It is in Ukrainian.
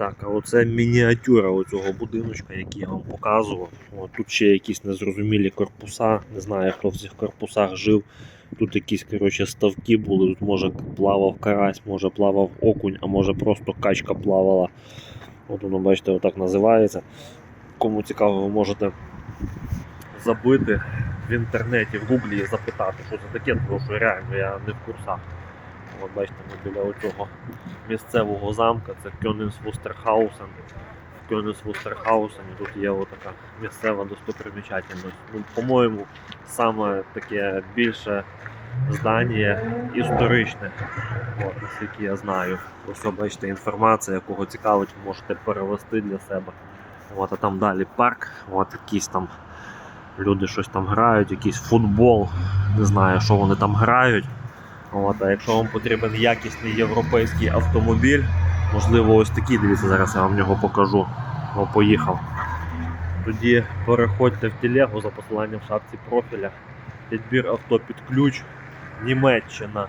Так, а оце мініатюра оцього будиночка, який я вам показував. От, тут ще якісь незрозумілі корпуса. Не знаю, хто в цих корпусах жив. Тут якісь коротше, ставки були, тут може плавав карась, може плавав окунь, а може просто качка плавала. От воно, бачите, отак називається. Кому цікаво, ви можете забити в інтернеті, в гуглі і запитати, що це таке, тому що реально я не в курсах. От бачите, ми біля оцього місцевого замка, це Кьоненс Вустерхаусен. В Кьоненс Вустерхаусені тут є отака місцева достопримічательність. Ну, по-моєму, саме таке більше здання історичне, от, наскільки я знаю. Ось бачите інформація, кого цікавить, можете перевести для себе. От, а там далі парк, от якісь там люди щось там грають, якийсь футбол. Не знаю, що вони там грають. От, а якщо вам потрібен якісний європейський автомобіль, можливо, ось такий, дивіться, зараз я вам його покажу. О, поїхав. Тоді переходьте в телегу за посиланням в шапці профіля. Підбір авто під ключ. Німеччина.